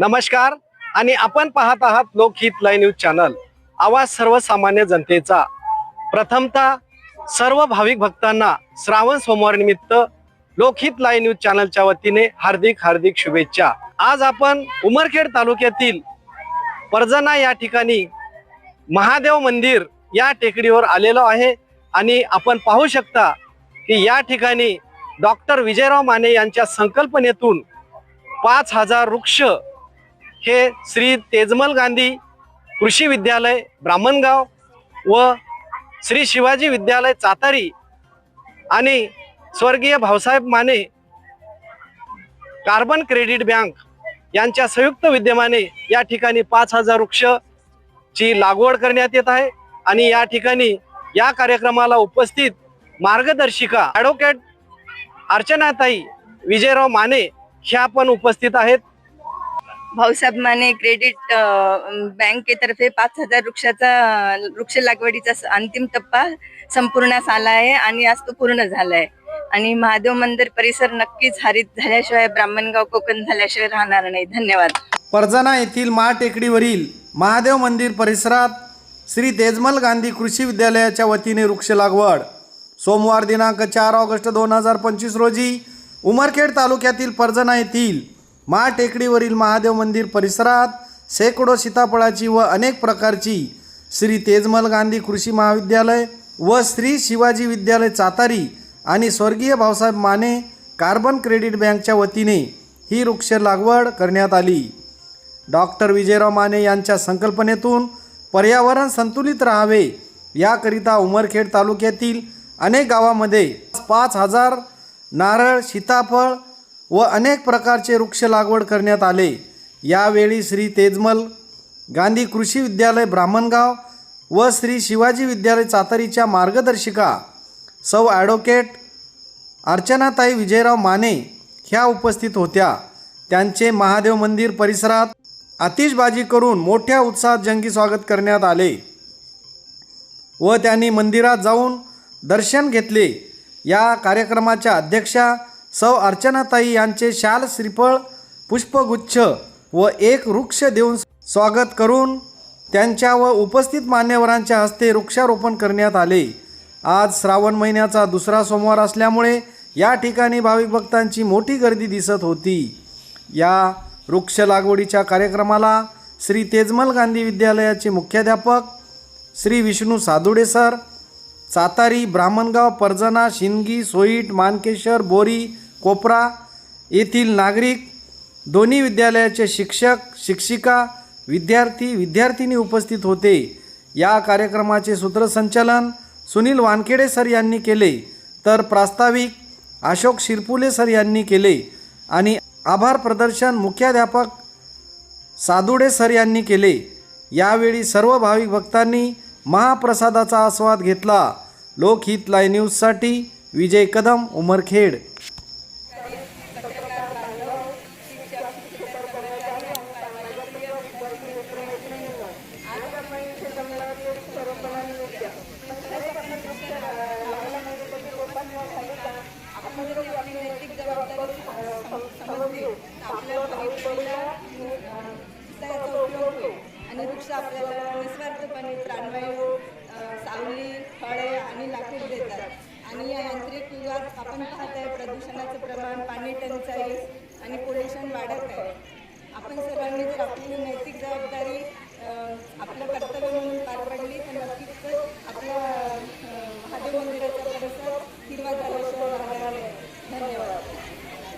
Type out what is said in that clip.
नमस्कार. आणि आपण पाहत आहात लोकहित लाईव्ह न्यूज चॅनल. आवाज सर्वसामान्य जनतेचा. प्रथमतः सर्व भाविक भक्तांना श्रावण सोमवार निमित्त लोकहित लाईव्ह न्यूज चॅनलच्या वतीने हार्दिक हार्दिक शुभेच्छा. आज आपण उमरखेड तालुक्यातील परजना या ठिकाणी महादेव मंदिर या टेकडीवर आलेलो आहे. आणि आपण पाहू शकता की या ठिकाणी डॉक्टर विजयराव माने यांच्या संकल्पनेतून पाच हजार वृक्ष हे श्री तेजमल गांधी कृषी विद्यालय ब्राह्मणगाव व श्री शिवाजी विद्यालय चातारी आणि स्वर्गीय Bhausaheb Mane carbon credit bank यांच्या संयुक्त विद्यमाने या ठिकाणी पाच हजार वृक्ष ची लागवड करण्यात येत आहे. आणि या ठिकाणी या कार्यक्रमाला उपस्थित मार्गदर्शिका ॲडव्होकेट अर्चनाताई विजयराव माने ह्या पण उपस्थित आहेत. भाऊसाहेब माने क्रेडिट बँकेतर्फे पाच हजार वृक्षाचा वृक्ष लागवडीचा अंतिम टप्पा संपूर्णास आला आहे आणि आज तो पूर्ण झालाय. आणि महादेव मंदिर परिसर नक्कीच हरित झाल्याशिवाय ब्राह्मणगाव कोकण झाल्याशिवाय राहणार नाही. धन्यवाद. परजना येथील मा टेकडीवरील महादेव मंदिर परिसरात श्री तेजमल गांधी कृषी विद्यालयाच्या वतीने वृक्ष लागवड. सोमवार दिनांक चार ऑगस्ट दोन हजार पंचवीस रोजी उमरखेड तालुक्यातील परजना येथील महाटेकडीवरील महादेव मंदिर परिसरात शेकडो सीताफळाची व अनेक प्रकारची श्री तेजमल गांधी कृषी महाविद्यालय व श्री शिवाजी विद्यालय चातारी आणि स्वर्गीय भाऊसाहेब माने कार्बन क्रेडिट बँकच्या वतीने ही वृक्ष लागवड करण्यात आली. डॉक्टर विजयराव माने यांच्या संकल्पनेतून पर्यावरण संतुलित राहावे याकरिता उमरखेड तालुक्यातील अनेक गावामध्ये पाच हजार नारळ सीताफळ व अनेक प्रकारचे वृक्ष लागवड करण्यात आले. यावेळी श्री तेजमल गांधी कृषी विद्यालय ब्राह्मणगाव व श्री शिवाजी विद्यालय चातरीच्या मार्गदर्शिका सौ ॲडव्होकेट अर्चनाताई विजयराव माने ह्या उपस्थित होत्या. त्यांचे महादेव मंदिर परिसरात आतिषबाजी करून मोठ्या उत्साहात जंगी स्वागत करण्यात आले व त्यांनी मंदिरात जाऊन दर्शन घेतले. या कार्यक्रमाच्या अध्यक्षा सौ अर्चनाताई यांचे शाल श्रीफळ पुष्पगुच्छ व एक वृक्ष देऊन स्वागत करून त्यांच्या व उपस्थित मान्यवरांच्या हस्ते वृक्षारोपण करण्यात आले. आज श्रावण महिन्याचा दुसरा सोमवार असल्यामुळे या ठिकाणी भाविक भक्तांची मोठी गर्दी दिसत होती. या वृक्ष लागवडीच्या कार्यक्रमाला श्री तेजमल गांधी विद्यालयाचे मुख्याध्यापक श्री विष्णू सादुडे सर सातारी ब्राह्मणगाव परजना शिंदगी सोईट मानकेश्वर बोरी कोपरा येथील नागरिक दोन्ही विद्यालयाचे शिक्षक शिक्षिका विद्यार्थी विद्यार्थिनी उपस्थित होते. या कार्यक्रमाचे सूत्रसंचालन सुनील वानखेडे सर यांनी केले तर प्रास्ताविक अशोक शिरपुले सर यांनी केले आणि आभार प्रदर्शन मुख्याध्यापक सादुडे सर यांनी केले. यावेळी सर्व भाविक भक्तांनी महाप्रसादाचा आस्वाद घेतला. लोकहित लाय न्यूजसाठी विजय कदम उमरखेड आणि वृक्ष आपल्याला निस्वार्थपणे प्राणवायू सावली फळे आणि लाकूड देतात. आणि या यांत्रिक युगात आपण पाहत आहे प्रदूषणाचं प्रमाण पाणी टंचाई आणि पोल्युशन वाढत आहे. आपण सर्वांनी जर आपली नैतिक जबाबदारी आपलं कर्तव्य